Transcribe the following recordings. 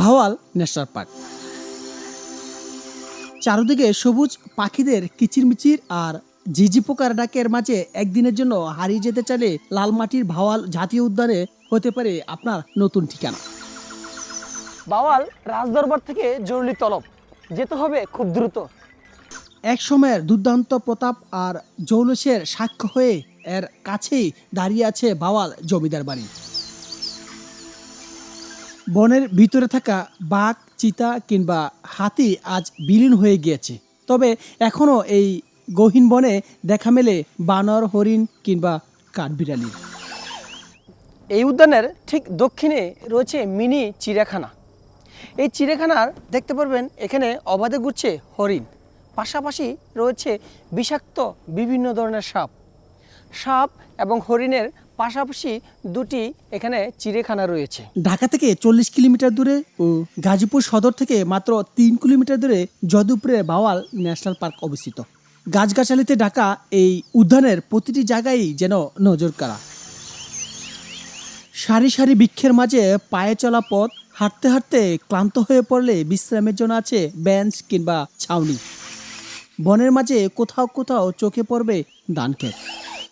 Bhawal national park. চারদিকে সবুজ পাখিদের কিচিরমিচির আর ঝিঝি পোকার ডাকের মাঝে একদিনের জন্য হারিয়ে যেতে চাইলে লালমাটির ভাওয়াল জাতীয় উদ্যানে হতে পারে আপনার নতুন ঠিকানা। বাওয়াল রাজদরবার থেকে জরুরি তলব। যেতে হবে খুব দ্রুত। এক সময়ের দুর্দান্ত প্রতাপ আর জৌলসের সাক্ষ্য হয়ে এর কাছেই দাঁড়িয়ে আছে বাওয়াল জমিদার বাড়ি। বনের ভিতরে থাকা বাঘ, চিতা কিংবা হাতি আজ বিলীন হয়ে গিয়েছে। তবে এখনও এই গহীন বনে দেখা মেলে বানর, হরিণ কিংবা কাঠবিড়ালির এই উদ্যানের ঠিক দক্ষিণে রয়েছে মিনি চিড়িয়াখানা। এই চিড়িয়াখানার দেখতে পারবেন, এখানে অবাধে ঘুরছে হরিণ। পাশাপাশি রয়েছে বিষাক্ত বিভিন্ন ধরনের সাপ। সাপ এবং হরিণের পাশাপাশি দুটি এখানে চিড়িয়াখানা রয়েছে। ঢাকা থেকে চল্লিশ কিলোমিটার দূরে ও গাজীপুর সদর থেকে মাত্র তিন কিলোমিটার দূরে যদুপুরের বাওয়াল ন্যাশনাল পার্ক অবস্থিত। গাছগাছালিতে ঢাকা এই উদ্যানের প্রতিটি জায়গায় যেন নজর কাড়া। সারি সারি বৃক্ষের মাঝে পায়ে চলা পথ, হাঁটতে হাঁটতে ক্লান্ত হয়ে পড়লে বিশ্রামের জন্য আছে বেঞ্চ কিংবা ছাউনি। বনের মাঝে কোথাও কোথাও চোখে পড়বে ধানক্ষেত।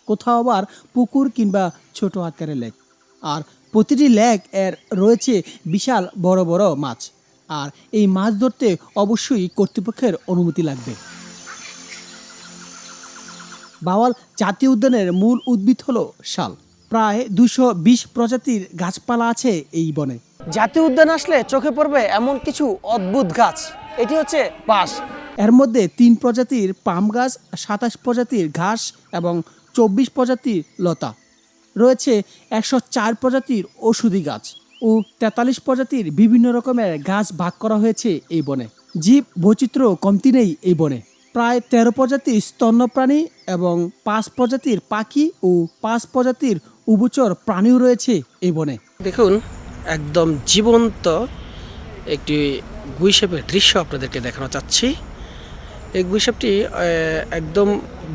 কোথাও আবার পুকুর কিংবা ছোট আকারের লেক। আর প্রতিটি লেক এর রয়েছে বিশাল বড় বড় মাছ। আর এই মাছ ধরতে অবশ্যই কর্তৃপক্ষের অনুমতি লাগবে। বাওয়াল জাতীয় উদ্যানের মূল উদ্ভিদ হলো শাল। প্রায় দুশো বিশ প্রজাতির গাছপালা আছে এই বনে। জাতীয় উদ্যান আসলে চোখে পড়বে এমন কিছু অদ্ভুত গাছ। এটি হচ্ছে বাঁশ। এর মধ্যে তিন প্রজাতির পাম গাছ সাতাশ প্রজাতির ঘাস এবং চব্বিশ প্রজাতির লতা। রয়েছে একশো চার প্রজাতির ওষুধি গাছ ও তেতাল্লিশ প্রজাতির বিভিন্ন রকমের গাছ ভাগ করা হয়েছে এই বনে। জীব বৈচিত্র্য কমতি নেই এই বনে। প্রায় তেরো প্রজাতির স্তন্যপ্রাণী এবং পাঁচ প্রজাতির পাখি ও পাঁচ প্রজাতির উভচর প্রাণীও রয়েছে এই বনে। দেখুন, একদম জীবন্ত একটি গুইসাপের দৃশ্য আপনাদেরকে দেখানো চাচ্ছি। এই গুইসাপটি একদম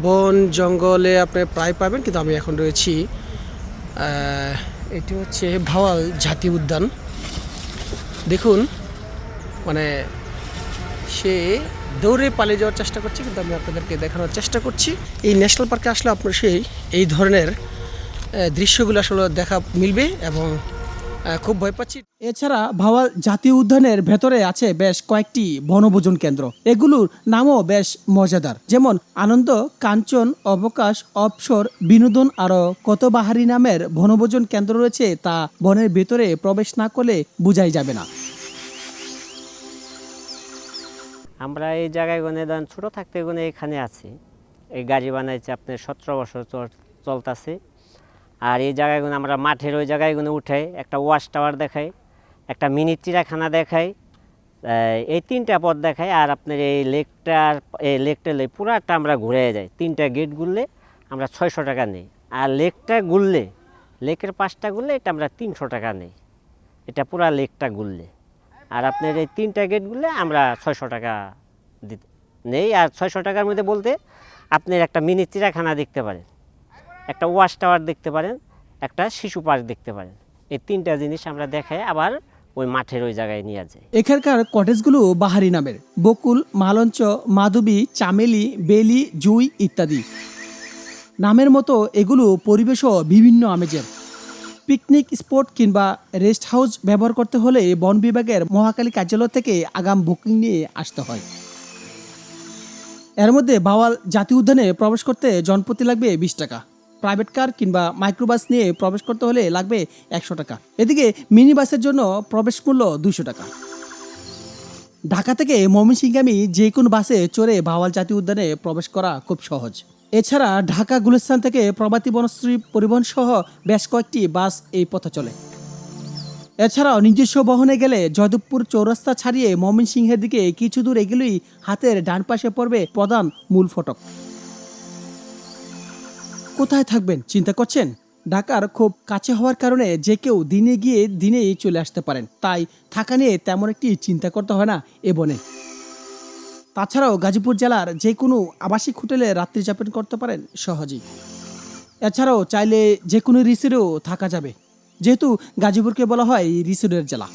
বন, জঙ্গলে আপনি প্রায় পাবেন, কিন্তু আমি এখন রয়েছি এটি হচ্ছে ভাওয়াল জাতীয় উদ্যান। দেখুন মানে সে দৌড়ে পালিয়ে যাওয়ার চেষ্টা করছে, কিন্তু আমি আপনাদেরকে দেখানোর চেষ্টা করছি। এই ন্যাশনাল পার্কে আসলে আপনার সেই, এই ধরনের দৃশ্যগুলো আসলে দেখা মিলবে এবং খুব ভয় পাচ্ছি। এছাড়া ভাওয়াল জাতীয় উদ্যানের ভেতরে আছে বেশ কয়েকটি বনভোজন কেন্দ্র। এগুলোর নামও বেশ মজাদার। যেমন আনন্দ কাঞ্চন অবকাশ অবসর বিনোদন আরও কত বাহারি নামের বনভোজন কেন্দ্র রয়েছে তা বনের ভেতরে প্রবেশ না করলে বোঝাই যাবে না। আমরা এই জায়গায় গুনে ধরেন ছোটো থাকতে গনে এখানে আছি। এই গাড়ি বানাইছে আপনার সতেরো বছর চলতেছে। আর এই জায়গায় গুনে আমরা মাঠের ওই জায়গায় গুনে উঠাই, একটা ওয়াশ টাওয়ার দেখাই, একটা মিনি চিড়াখানা দেখাই এই তিনটা পথ দেখাই আর আপনার এই লেকটার এই লেকটা লেক পুরাটা আমরা ঘুরে যাই। তিনটা গেট ঘুরলে আমরা ছয়শো টাকা নিই। আর লেকটা ঘুরলে, লেকের পাঁচটা ঘুরলে এটা আমরা তিনশো টাকা নিই। এটা পুরা লেকটা ঘুরলে। আর আপনার এই তিনটা গেট ঘুরলে আমরা ছয়শো টাকা দিতে নেই। আর ছয়শো টাকার মধ্যে বলতে আপনার একটা মিনি চিড়াখানা দেখতে পারেন। একটা ওয়াশ টাওয়ার দেখতে পারেন, একটা শিশু পার্ক দেখতে পারেন। এই তিনটা জিনিস আমরা দেখাই, আবার ওই মাঠের ওই জায়গায় নিয়ে যাই। এখানকার কটেজগুলো বাহারি নামের। বকুল, মালঞ্চ, মাধবী, চামেলি, বেলি, জুই ইত্যাদি। নামের মতো এগুলো পরিবেশও বিভিন্ন আমেজের। পিকনিক স্পট কিংবা রেস্ট হাউস ব্যবহার করতে হলে বন বিভাগের মহাকালী কার্যালয় থেকে আগাম বুকিং নিয়ে আসতে হয়। এর মধ্যে বাওয়াল জাতীয় উদ্যানে প্রবেশ করতে জনপ্রতি লাগবে বিশ টাকা। প্রাইভেট কার কিংবা মাইক্রোবাস নিয়ে প্রবেশ করতে হলে লাগবে একশো টাকা। এদিকে মিনি বাসের জন্য প্রবেশ মূল্য দুশো টাকা। ঢাকা থেকে ময়মনসিংহামী যে কোনো বাসে চড়ে ভাওয়াল জাতীয় উদ্যানে প্রবেশ করা খুব সহজ। এছাড়া ঢাকা গুলিস্তান থেকে প্রভাতী বনশ্রী পরিবহন সহ বেশ কয়েকটি বাস এই পথে চলে। এছাড়াও নিজস্ব বহনে গেলে জয়দেবপুর চৌরাস্তা ছাড়িয়ে ময়মনসিংহের দিকে কিছু দূর এগুলোই হাতের ডান পাশে পড়বে প্রধান মূল ফটক। কোথায় থাকবেন? চিন্তা করছেন? ঢাকার খুব কাছে হওয়ার কারণে যে কেউ দিনে গিয়ে দিনেই চলে আসতে পারেন। তাই থাকা নিয়ে তেমন একটি চিন্তা করতে হয় না এ বনে। তাছাড়াও গাজীপুর জেলার যে কোনো আবাসিক হোটেলে রাত্রি যাপন করতে পারেন সহজেই। এছাড়াও চাইলে যে কোনো রিসোর্টেও থাকা যাবে। যেহেতু গাজীপুরকে বলা হয় রিসোর্টের জেলা।